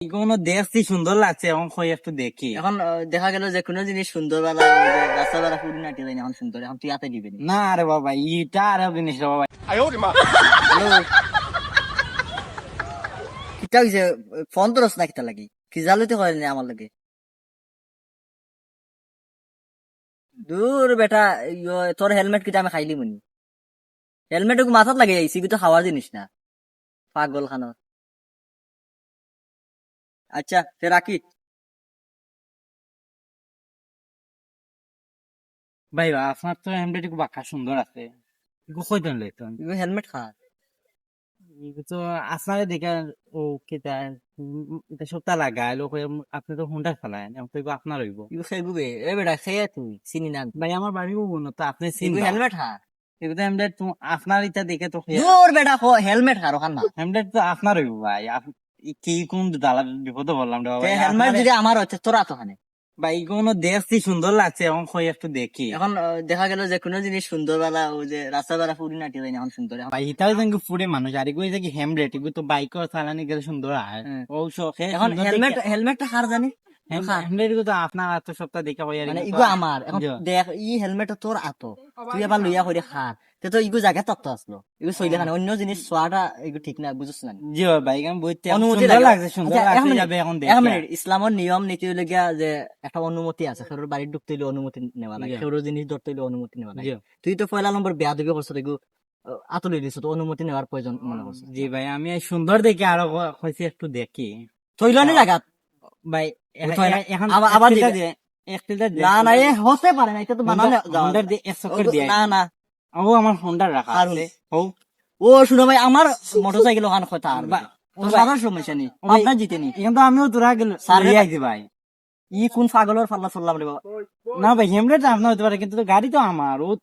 কোনো দেখছি সুন্দর লাগছে এখন কই একটু দেখি। এখন দেখা গেল যে কোনো জিনিস সুন্দর বেলা রাস্তা বেলা ফুড়ি নাটি যায় এখন সুন্দর এখন তুই হাতে না না রে বাবা ইটা আর জিনিস রে বাবা। কিটা হইছে ফোন তোরস না কিটা লাগি? কি জালুতে করে না আমার লাগে? দূর বেটা ইয়ো, তোর হেলমেট কিটা আমি খাইলি মনি হেলমেট মাথাত লাগে আইসি কিন্তু খাওয়ার জিনিস না। পাগল খানত আচ্ছা সে রাখি। ভাই আপনার তো হেমলেট বাঁকা সুন্দর আছে। কই দেন লইতন হেলমেট খা। তো আপনারে দেখে ও কেটা এটা সপ্তাহ লোক আপনি তো হুন্ডা চালায় তো আপনার হইব। খেগুবে এ বেটা খেয়ে তুই চিনি না। ভাই আমার বাড়ি হব না তো আপনি চিনবা হেলমেট খা। এগুলো হেমলেট আপনার ইটা দেখে তো বেটা হেলমেট খা রখান না। হেমলেট তো আপনার হইব ভাই। কি কোন বিপদে বললাম হেলমেট যদি আমার হচ্ছে তোরা তো হানে দেখছি সুন্দর লাগছে এখন কই একটু দেখি। এখন দেখা গেল যে কোনো জিনিস সুন্দর বেলা ওই যে রাস্তা দ্বারা ফুড়ি নাটি যায় না এখন সুন্দর। ভাই যেন ফুড়ে মানুষ আর এগুলো কি হেমলেট এগুলো তো বাইক চালানি গেলে সুন্দর হয়। হুম। ও এখন হেলমেট হেলমেটটা হার জানি। আপনার এত সপ্তাহ দেখা হই মানে ইগো আমার এখন দেখ ই হেলমেট তোর আতো। তুই এবার লইয়া করে খার তে তো ইগো জায়গা তত্ত্ব আসলো ইগো চইলে খানে অন্য জিনিস চোৱাটা ইগো ঠিক না বুঝছ না? জি ভাই এখন বইতে অনুমতি লাগছে সুন্দর আচ্ছা, লাগছে যাবে এখন এক মিনিট ইসলামের নিয়ম নীতি লগিয়া যে একটা অনুমতি আছে সেটার বাড়ির ঢুকতে হইলে অনুমতি নেওয়া লাগে। সেটার জিনিস ধরতে হইলে অনুমতি নেওয়া লাগে। জি। তুই তো পয়লা নম্বর বেয়া দিবি করছ ইগো আতলে দিছো তো অনুমতি নেওয়ার প্রয়োজন মনে করছ। জি ভাই আমি সুন্দর দেখে আরও হয়েছে একটু দেখি। তৈলনি জায়গা? ভাই না। আবার- আবার একটা দিবে। দিয়ে- একটা দিয়ে। না না এ হতে পারে না এটা তো বানালে হোন্ডার দিয়ে এক চক্কর দিয়ে। না না। ও আমার হোন্ডা রাখা আছে। ও ও শুনো ভাই আমার মোটরসাইকেল ওখানে কথা আর বা- সমস্যা নেই আপনার জিতে নি। এখন আমিও তোরা গেল আইছি ভাই। ই কোন পাগলের ফাল্লা চললাম রে বাবা। না ভাই হেমলেট আপনার হতে পারে কিন্তু গাড়ি তো আমার ও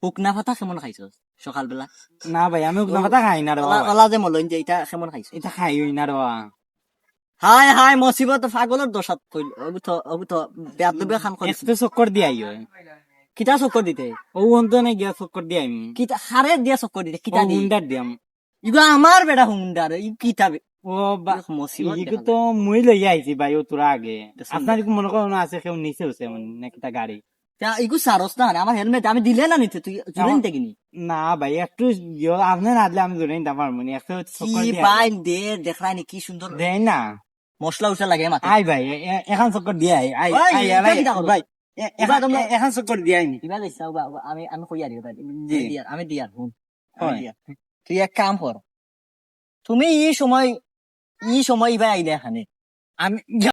পুকনা ফাটা কেমন খাইছস সকালবেলা? না ভাই আমি ওগুলো কথা খাই না রে বাবা। যে মলইন যে এটা কেমন খাইছ এটা খাই না রে বাবা। হাই হাই মসিবত পাগলের দোষাত কইল অবু তো অবু তো বেয়াদবে খান করিস একটু চক্কর দিয়ে আইও কিটা চক্কর দিতে? ও অন্তনে গিয়া চক্কর দিয়ে আইম কিটা হারে দিয়া চক্কর দিতে কিটা দি হুন্ডার দিয়াম ইগো আমার বেটা হুন্ডার ই কিটা ও বা- মসিবত ইগো তো মুই লইয়া আইছি ভাই ও তোরা আগে। আপনার কি মনে করো আছে কেউ নিচে হচ্ছে মানে একটা গাড়ি। তা ইগো সারস না আমার হেলমেট আমি দিলে না নিতে তুই জুড়ে নিতে কিনি? না ভাই একটু আপনি না দিলে আমি ধরে নিতে পারব না একটু পাইন দে দেখাই নি কি সুন্দর দেয় না। মশলা উসলা লাগে মাথা আই ভাই এখন চক্কর দিয়ে আই আই ভাই? ভাই এবার এখন- তোমরা- এখন চক্কর দিয়ে আইনি। কিবা বা আমি আমি কই আরি বাড়ি জি। আমি দিয়ার দিয়া। তুই এক কাম কর তুমি ই সময় ই সময় ইবা আইলে এখানে আমি